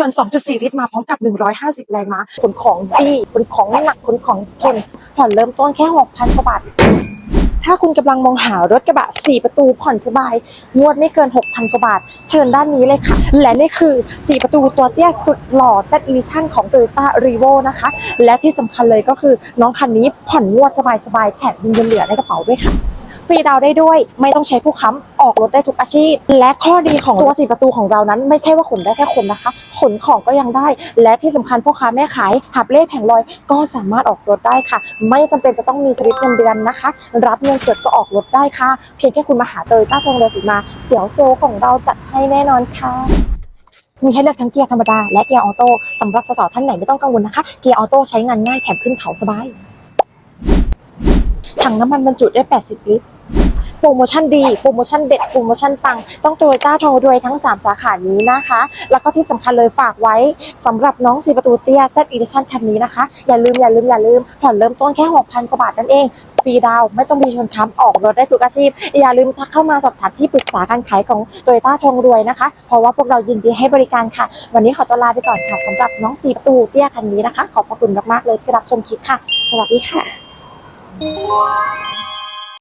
ยนต์ 2.4 ลิตรมาพร้อมกับ 150 แรงม้าขนของดีขนของหนักขนของทน ผ่อนเริ่มต้นแค่ 6,000กว่าบาท ถ้าคุณกำลังมองหารถกระบะ 4 ประตูผ่อนสบาย งวดไม่เกิน 6,000 กว่าบาท เชิญด้านนี้เลยค่ะ และนี่คือ 4 ประตูตัวเตี้ยสุดหล่อ Z Edition ของ Toyota r e v o นะคะ และที่สำคัญเลยก็คือน้องคันนี้ผ่อนงวดสบายๆแถมมีเงินเหลือในกระเป๋าด้วยค่ะ ฟรีดาวได้ด้วย ไม่ต้องใช้ผู้ค้ำออกรถได้ทุกอาชีพ และข้อดีของตัวสี่ประตูของเรานั้น ไม่ใช่ว่าขนได้แค่คนนะคะ ขนของก็ยังได้ และที่สำคัญพ่อค้าแม่ขายหับเล่แผงลอยก็สามารถออกรถได้ค่ะ ไม่จำเป็นจะต้องมีสลิปเงินเดือนนะคะ รับเงินสดก็ออกรถได้ค่ะ เพียงแค่คุณมาหาเตยต้าทงเรือสีมา เดี๋ยวเซลล์ของเราจัดให้แน่นอนค่ะมีให้เลือกทั้งเกียร์ธรรมดาและเกียร์ออโต้สำหรับสาวๆท่านไหนไม่ต้องกังวลนะคะ เกียร์ออโต้ใช้งานง่ายแถมขึ้นเขาสบายถังน้ำมันบรรจุได้ 80 ลิตร โปรโมชั่นดี โปรโมชั่นเด็ด โปรโมชั่นปัง ต้องโตโยต้าทองรวยทั้ง 3 สาขานี้นะคะ แล้วก็ที่สำคัญเลยฝากไว้สำหรับน้องสีประตูเตี้ย Z Edition คันนี้นะคะ อย่าลืมอย่าลืมอย่าลืมผ่อนเริ่มต้นแค่ 6,000 กว่าบาทนั่นเองฟรีดาวไม่ต้องมีชนค้ำออกรถได้ทุกอาชีพ อย่าลืมทักเข้ามาสอบถามที่ปรึกษาการขายของโตโยต้าทองรวยนะคะ เพราะว่าพวกเรายินดีให้บริการค่ะ วันนี้ขอตัวลาไปก่อนค่ะสำหรับน้องสีประตูเตี้ยคันนี้นะคะ ขอบพระคุณมากๆเลยที่รับชมคลิปค่ะ สวัสดีค่ะ